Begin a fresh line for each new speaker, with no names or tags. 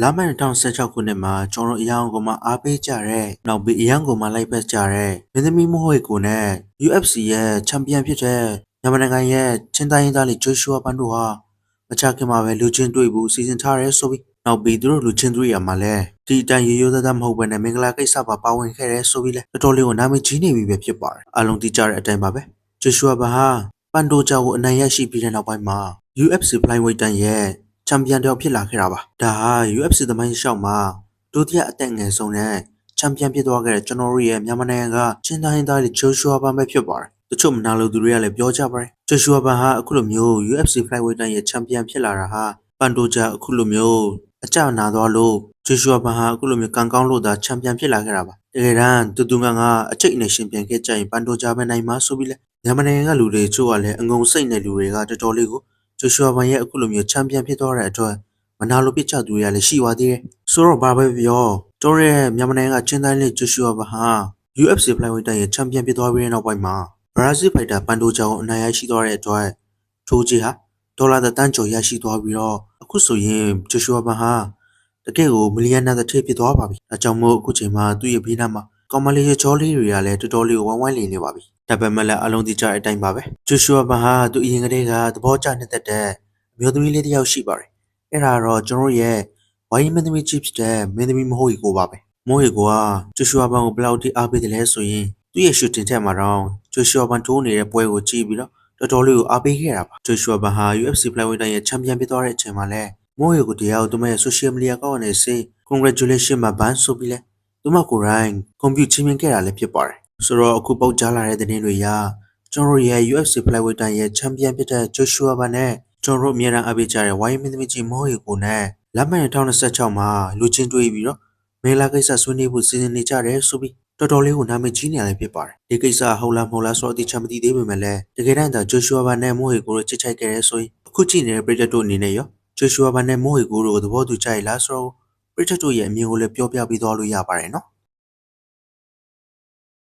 လာမယ့်2016ခုနှစ်မှာကျွန်တော်တို့အရန်ကိုမှအားပေးကြတဲ့နောက်ပြီးအရန်ကိုမှလိုက်ပတ်ကြတဲ့မင်းသမီးမဟုတ်ကိုနဲ့ UFC ရဲ့ချန်ပီယံဖြစ်တဲ့မြန်မာနိုင်ငံရဲ့ချင်းတိုင်းရင်းသားလေးဂျိုရှူဝါပန်တို့ဟာမချခင်မှာပဲလူချင်းတွေ့ဘူးစီစဉ်ထားရဲဆိုပြီးနောက်ပြီးသူတို့လူချင်းတွေ့ရမှာလဲဒီအတိုင်းရိုးရိုးသားသားမဟုတ်ဘဲနဲ့မင်္ဂလာကိစ္စပါပါဝင်ခဲ့တဲ့ဆိုပြီးလဲတော်တော်လေးကိုနာမည်ကြီးနေပြီပဲဖြစ်ပါတယ်အလုံးတိကြတဲ့အတိုင်းပါပဲဂျိုရှူဝါပန်ဟာပန်တိုဂျာကိုအနိုင်ရရှိပြီးတဲ့နောက်ပိုင်းမှာ UFC Flyweight တန်ရဲ့ ချန်ပီယံတစ်ယောက်ဖြစ်လာခဲ့တာပါဒါဟာ UFC သမိုင်းရှောက်မှာဒုတိယအသက်ငယ်ဆုံးနဲ့ချန်ပီယံဖြစ်သွားခဲ့တဲ့ကျွန်တော်တို့ရဲ့မြန်မာနိုင်ငံကချင်းတိုင်းသားလေးဂျိုရှူဝါပန်ပဲဖြစ်ပါတယ်တချို့မနာလို့သူတွေကလည်းပြောကြပါတယ်ဂျိုရှူဝါပန်ဟာအခုလိုမျိုး UFC Flyweight တန်ရဲ့ချန်ပီယံဖြစ်လာတာဟာပန်တိုဂျာအခုလိုမျိုးအကြနာသွားလို့ဂျိုရှူဝါပန်ဟာအခုလိုမျိုးကံကောင်းလို့သာချန်ပီယံဖြစ်လာခဲ့တာပါတကယ်တမ်းတူတူငန်းကအချိတ်နဲ့ရှင်ပြန်ခဲ့ကြရင်ပန်တိုဂျာပဲနိုင်မှာဆိုပြီးလဲမြန်မာနိုင်ငံကလူတွေချို့ကလည်းအငုံစိတ်နဲ့လူတွေကတော်တော်လေးကို ဂျိုရှူဝါပန်ရဲ့အခုလိုမျိုးချန်ပီယံဖြစ်သွားတဲ့အတွက်မနာလိုပစ်ချသူတွေကလည်းရှိသွားသေးတယ်ဆိုတော့ဘာပဲပြောတော်ရဲ့မြန်မာနိုင်ငံကချင်းတိုင်းလေးဂျိုရှူဝါပန်ဟာ UFC Flyweight ရဲ့ချန်ပီယံဖြစ်သွားပြီးတဲ့နောက်ပိုင်းမှာဘရာဇီးဖိုက်တာပန်တိုဂျာကိုအနိုင်ရရှိသွားတဲ့အတွက်ထိုးကြီးဟာဒေါ်လာတန်းကျော်ရရှိသွားပြီးတော့အခုဆိုရင်ဂျိုရှူဝါပန်ဟာတကယ့်ကိုမီလီယံနာတစ်ထည့်ဖြစ်သွားပါပြီ။ဒါကြောင့်မို့အခုချိန်မှာသူ့ရဲ့ဘေးနားမှာကောင်မလေးရဲ့ချောလေးတွေကလည်းတော်တော်လေးကိုဝိုင်းဝိုင်းလည်နေပါပြီ။ ဒါပေမဲ့လည်းအလုံးတိကျတဲ့အတိုင်းပါပဲ။ဂျိုရှူဝါပန်ဟာသူအရင်ကတည်းကသဘောကျနေတဲ့တဲ့အမျိုးသမီးလေးတစ်ယောက်ရှိပါတယ်။အဲ့ဒါတော့ကျွန်တော်ရဲ့ဝိုင်းမင်းသမီးကြီးဖြစ်တဲ့မင်းသမီးမဟုတ်ကိုပါပဲ။မိုးဟီကိုကဂျိုရှူဝါပန်ကိုဘယ်လောက်ထိအားပေးတယ်လဲဆိုရင်သူ့ရဲ့ရှူတင်ထက်မှာတော့ဂျိုရှူဝါပန်ထိုးနေတဲ့ပွဲကိုကြည့်ပြီးတော့တော်တော်လေးကိုအားပေးခဲ့တာပါဂျိုရှူဝါပန်ဟာ UFC Flyweight ရဲ့ချန်ပီယံဖြစ်သွားတဲ့အချိန်မှာလဲမိုးဟီကိုတရားကိုသူမရဲ့ social media ကောက်ကနေစေ congratulation မှာဘန်းဆိုပြီးလဲသူမကိုယ်တိုင်ကွန်ပျူတာချင်းမြင်ခဲ့တာလည်းဖြစ်ပါတယ် ဆိုတော့အခုပေါက်ကြားလာတဲ့သတင်းတွေအရကျွန်တော်ရဲ့ UFC Flyweight ရဲ့ချန်ပီယံဖြစ်တဲ့ဂျိုရှူဝါပန်နဲ့ကျွန်တော်တို့အများအားပေးကြတဲ့ဝိုင်းမင်းသမီးကြီးမိုးဟီကိုနဲ့လက်မှတ်2026မှာလူချင်းတွေ့ပြီးတော့မေလာကိစ္စဆွေးနွေးဖို့စီစဉ်နေကြတယ်ဆိုပြီးတော်တော်လေးကိုနာမည်ကြီးနေရတယ်ဖြစ်ပါတယ်ဒီကိစ္စဟုတ်လားမဟုတ်လားဆိုတော့အတိအကျမသိသေးပေမဲ့လည်းတကယ်တမ်းဒါဂျိုရှူဝါဘာနဲ့မိုဟီကိုတို့ချစ်ချိုက်ခဲ့ရဲဆိုရင်အခုကြည့်နေတဲ့ပရိသတ်တို့အနေနဲ့ရောဂျိုရှူဝါဘာနဲ့မိုဟီကိုတို့ကိုသဘောတူကြရလားဆိုတော့ပရိသတ်တို့ရဲ့အမြင်ကိုလည်းပြောပြပေးသွားလို့ရပါတယ်နော်